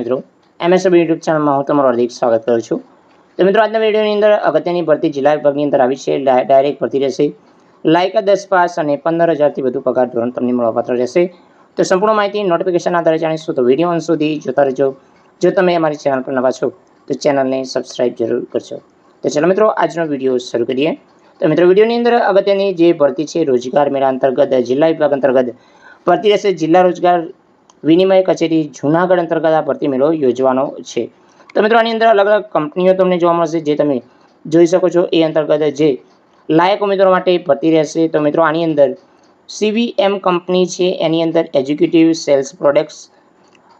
મિત્રો. MSB YouTube ચેનલમાં હું તમારું હાર્દિક સ્વાગત કરું છું. તો મિત્રો, આજના વિડીયોની અંદર અગત્યની ભરતી જિલ્લા વિભાગની અંદર આવી છે. ડાયરેક્ટ ભરતી રહેશે. લાયકા દસ પાસ અને પંદર હજારથી વધુ પગાર ધોરણ તમને મળવાપાત્ર રહેશે. તો સંપૂર્ણ માહિતી નોટિફિકેશન આધારે જાણીશું. તો વીડિયો અંત સુધી જોતા રહેજો. જો તમે અમારી ચેનલ પર નવા છો, તો ચેનલને સબસ્ક્રાઇબ જરૂર કરજો. તો ચાલો મિત્રો, આજનો વીડિયો શરૂ કરીએ. તો મિત્રો, વિડીયોની અંદર અગત્યની જે ભરતી છે, રોજગાર મેળા અંતર્ગત, જિલ્લા વિભાગ અંતર્ગત, ભરતી રહેશે જિલ્લા રોજગાર વિનિમય કચેરી જૂનાગઢ અંતર્ગત આ ભરતી મેળો યોજવાનો છે. તો મિત્રો, આની અંદર અલગ અલગ કંપનીઓ તમને જોવા મળશે, જે તમે જોઈ શકો છો. એ અંતર્ગત જે લાયક ઉમેદવારો માટે ભરતી રહેશે. તો મિત્રો, આની અંદર સીવીએમ કંપની છે. એની અંદર executive sales products,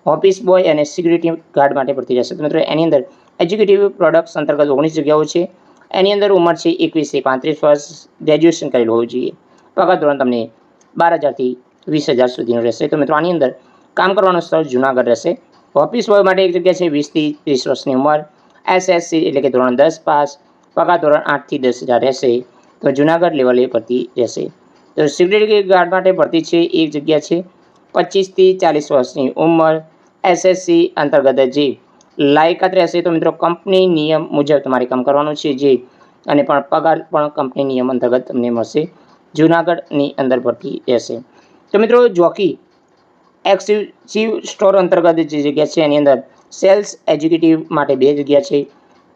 office boy અને સિક્યુરિટી ગાર્ડ માટે ભરતી રહેશે. તો મિત્રો, એની અંદર એજ્યુકેટિવ પ્રોડક્ટ્સ અંતર્ગત ઓગણીસ જગ્યાઓ છે. એની અંદર ઉંમર છે એકવીસથી પાંત્રીસ વર્ષ. ગ્રેજ્યુએશન કરેલું હોવું જોઈએ. પગાર ધોરણ તમને બાર હજારથી વીસ હજાર સુધીનું રહેશે. તો મિત્રો, આની અંદર કામ કરવાનું સ્થળ જુનાગઢ રહેશે. ઓફિસ બોય માટે એક જગ્યા છે વીસથી ત્રીસ વર્ષની ઉંમર. એસએસસી એટલે કે ધોરણ દસ પાસ. પગાર ધોરણ આઠથી દસ હજાર રહેશે. તો જુનાગઢ લેવલે ભરતી રહેશે. તો સિક્યુરિટી ગાર્ડ માટે ભરતી છે એક જગ્યા છે પચીસથી ચાલીસ વર્ષની ઉંમર. એસએસસી અંતર્ગત જે. લાયકાત રહેશે તો મિત્રો કંપની નિયમ મુજબ તમારે કામ કરવાનું છે જે. અને પણ પગાર પણ કંપની નિયમ અંતર્ગત તમને મળશે. જુનાગઢની અંદર ભરતી રહેશે. તો મિત્રો જોકી એક્સક્લુસિવ સ્ટોર અંતર્ગત જે જગ્યા છે એની અંદર સેલ્સ એક્ઝિક્યુટિવ માટે બે જગ્યા છે.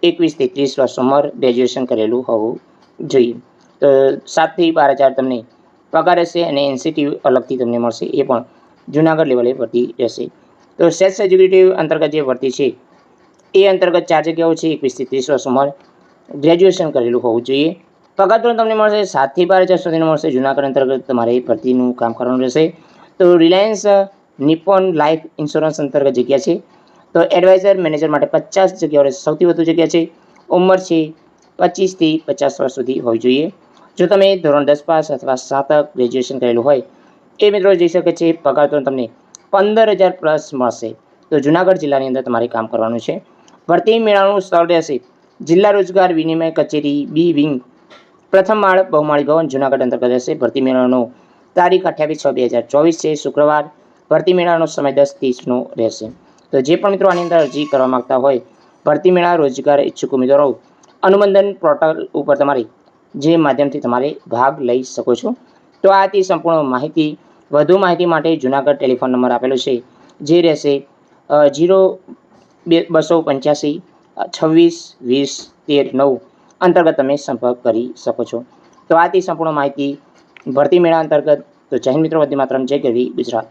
એકવીસથી ત્રીસ વર્ષ ઉંમર ગ્રેજ્યુએશન કરેલું હોવું જોઈએ. તો સાતથી બાર હજાર તમને પગાર રહેશે અને ઇન્સેન્ટિવ અલગથી તમને મળશે. એ પણ જુનાગઢ લેવલે ભરતી રહેશે. તો સેલ્સ એક્ઝિક્યુટિવ અંતર્ગત જે ભરતી છે, એ અંતર્ગત ચાર જગ્યાઓ છે. એકવીસથી ત્રીસ વર્ષ ઉંમર ગ્રેજ્યુએશન કરેલું હોવું જોઈએ. પગાર ધોરણ તમને મળશે સાતથી બાર હજાર સુધીનું મળશે. જુનાગઢ અંતર્ગત તમારે ભરતીનું કામ કરવાનું રહેશે. તો રિલાયન્સ નિપોન લાઈફ ઇન્સ્યોરન્સ અંતર્ગત જગ્યા છે. તો એડવાઇઝર મેનેજર માટે પચાસ જગ્યાઓ સૌથી વધુ જગ્યા છે. ઉંમર છે પચીસથી પચાસ વર્ષ સુધી હોવી જોઈએ. જો તમે ધોરણ દસ પાસ અથવા સ્નાતક ગ્રેજ્યુએશન કરેલું હોય, એ મિત્રો જઈ શકે છે, પગાર તો તમને પંદર હજાર પ્લસ મળશે. તો જુનાગઢ જિલ્લાની અંદર તમારે કામ કરવાનું છે. ભરતી મેળાનું સ્થળ રહેશે જિલ્લા રોજગાર વિનિમય કચેરી બી વિંગ. પ્રથમ માળ બહુમાળી ભવન જુનાગઢ અંતર્ગત રહેશે. ભરતી મેળાનો તારીખ અઠ્યાવીસ છ બે હજાર ચોવીસ છે. શુક્રવાર ભરતી મેળાનો સમય દસ ત્રીસનો રહેશે. તો જે પણ મિત્રો આની અંદર અરજી કરવા માગતા હોય, ભરતી મેળા રોજગાર ઈચ્છુક ઉમેદવારો અનુબંધન પોર્ટલ ઉપર તમારે જે માધ્યમથી તમારે ભાગ લઈ શકો છો. તો આ હતી સંપૂર્ણ માહિતી. વધુ માહિતી માટે જુનાગઢ ટેલિફોન નંબર આપેલો છે, જે રહેશે જીરો બે, બસો પંચ્યાસી, છવ્વીસ, વીસ, તેર, નવ અંતર્ગત તમે સંપર્ક કરી શકો છો. તો આ હતી સંપૂર્ણ માહિતી. ભરતી મેળા અંતર્ગત તો જૈન મિત્રો વધી માતરમ, જય ગરવી ગુજરાત.